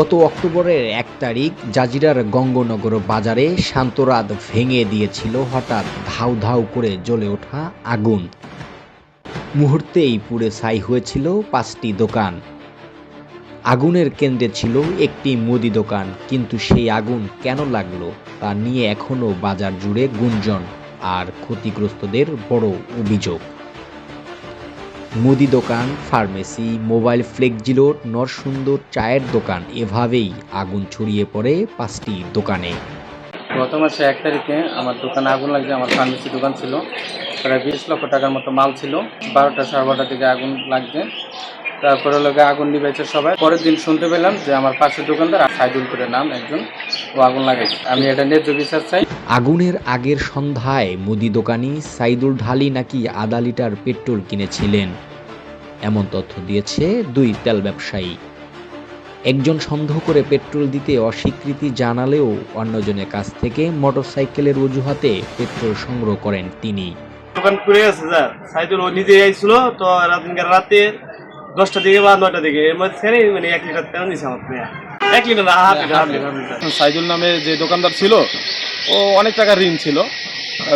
গত অক্টোবরের এক তারিখ জাজিরার গঙ্গনগর বাজারে শান্তরাত ভেঙে দিয়েছিল হঠাৎ ধাউ ধাউ করে জ্বলে ওঠা আগুন। মুহূর্তেই পুড়ে ছাই হয়েছিল পাঁচটি দোকান। আগুনের কেন্দ্রে ছিল একটি মুদি দোকান, কিন্তু সেই আগুন কেন লাগল তা নিয়ে এখনও বাজার জুড়ে গুঞ্জন আর ক্ষতিগ্রস্তদের বড় অভিযোগ। মুদি দোকান, ফার্মেসি, মোবাইল ফ্লেক্সিলোড, নরসুন্দর চায়ের দোকান, এভাবেই আগুন ছড়িয়ে পড়ে পাঁচটি দোকানে। গত মাসে এক তারিখে আমার দোকানে আগুন লাগছে, আমার ফার্মেসি দোকান ছিল। প্রায় বিশ লক্ষ টাকার মতো মাল ছিল। বারোটা সাড়ে বারোটা থেকে আগুন লাগছে। তারপরে লোকে আগুন নিবেছে সবাই। পরের দিন শুনতে পেলাম যে আমার পাশের দোকানদার সাইদুল করে নাম একজন ও আগুন লাগাইছে। আমি এটা ন্যায্য বিচার চাই। আগুনের আগের সন্ধ্যায় মুদি দোকানি সাইদুল ঢালি নাকি আধা লিটার পেট্রোল কিনেছিলেন? এমন তথ্য দিয়েছে দুই তেল ব্যবসায়ী। একজন সন্দেহ করে পেট্রোল দিতে অস্বীকৃতি জানালেও অন্যজনের কাছ থেকে মোটরসাইকেলের অজুহাতে পেট্রোল সংগ্রহ করেন তিনি। দোকান খুলে গেছে স্যার। সাইদুল ও নিজে আইছিল তো রাতে দশটা দিকে বা নয়টা দিকে এর মধ্যে ছেড়ে মানে এক লিটার তেল দিছে আমার মেয়ে এক লিটার না, half litre half litre Saidul নামে যে দোকানদার ছিল, ও অনেক টাকার ঋণ ছিল।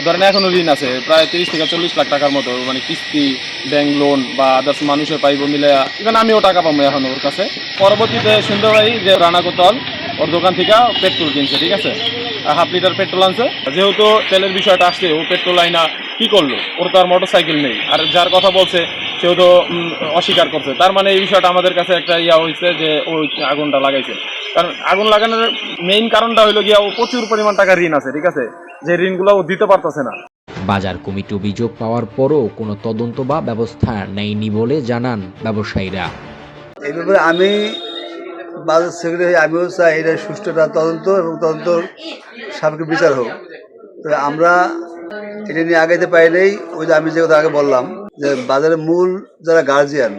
ধরেন এখনও ঋণ আছে, প্রায় তিরিশ থেকে চল্লিশ লাখ টাকার মতো মানে কিস্তি, ব্যাংক লোন বা আদার্স মানুষের পাইব মিলে ইভেন আমিও টাকা পাবো এখন ওর কাছে। পরবর্তীতে শুনতে পাই যে রানা কোতল ওর দোকান থেকে পেট্রোল কিনছে, ঠিক আছে? হাফ লিটার পেট্রোল আনছে। যেহেতু তেলের বিষয়টা আসছে, ও পেট্রোল আইনা কি করল? ওর তো আর মোটর সাইকেল নেই। আর যার কথা বলছে সেও তো অস্বীকার করছে। তার মানে এই বিষয়টা আমাদের কাছে একটা ইয়া হয়েছে যে ওই আগুনটা লাগাইছে। কারণ আগুন লাগানোর মেইন কারণটা হলো গিয়া ও প্রচুর পরিমাণ টাকা ঋণ আছে ঠিক আছে? যে ঋণগুলো ও দিতে পারতেছে না। বাজার কমিটি অভিযোগ পাওয়ার পরও কোনো তদন্ত বা ব্যবস্থা নেয়নি বলে জানান ব্যবসায়ীরা। এই ব্যাপারে আমি বাজার সেক্রেটারি আমিও চাই এটা সুষ্ঠুটা তদন্ত এবং তদন্ত সাপেক্ষে বিচার হোক। তো আমরা এটা নিয়ে আগাইতে পাইলেই ওই যে আমি যে কথা আগে বললাম। যে বাজারের মূল যারা গার্জিয়ান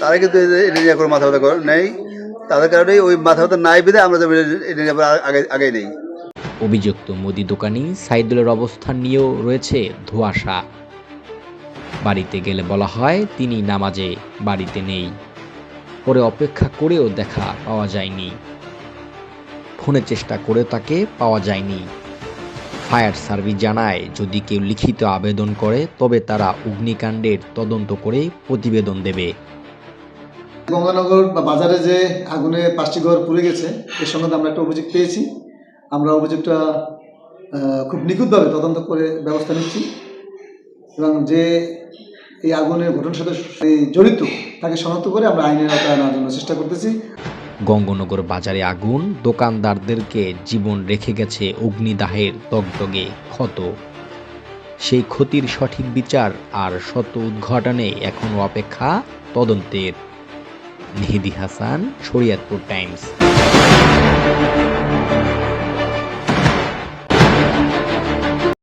তারা কিন্তু এটা নিয়ে কোনো মাথা ব্যথা নেই। তাদের কারণেই ওই মাথা ব্যথা নাই বেঁধে আমরা এটা নিয়ে আগে আগে নেই। অভিযুক্ত মুদি দোকানি সাইদুলের অবস্থান নিয়েও রয়েছে ধোঁয়াশা। বাড়িতে গেলে বলা হয় তিনি নামাজে বাড়িতে নেই। পরে অপেক্ষা করেও দেখা পাওয়া যায়নি। ফোনে চেষ্টা করে তাকে পাওয়া যায়নি। ফায়ার সার্ভিস জানায়, যদি কেউ লিখিত আবেদন করে, তবে তারা অগ্নিকাণ্ডের তদন্ত করে প্রতিবেদন দেবে। গঙ্গানগর বা বাজারে যে আগুনে পাঁচটি ঘর পুড়ে গেছে এর সংক্রান্ত আমরা একটা অভিযোগ পেয়েছি। আমরা অভিযোগটা খুব নিখুঁতভাবে তদন্ত করে ব্যবস্থা নিচ্ছি। এবং যে এই আগুনের ঘটনার সাথে জড়িত, তাকে শনাক্ত করে আমরা আইনের আওতায় আনার জন্য চেষ্টা করতেছি। গঙ্গনগর বাজারে আগুন, দোকানদারদেরকে জীবন রেখে গেছে অগ্নিদাহের দগদগে ক্ষত। সেই ক্ষতির সঠিক বিচার আর শত উদ্ঘাটনে এখনও অপেক্ষা তদন্তের। মেহেদি হাসান, শরিয়াতপুর টাইমস।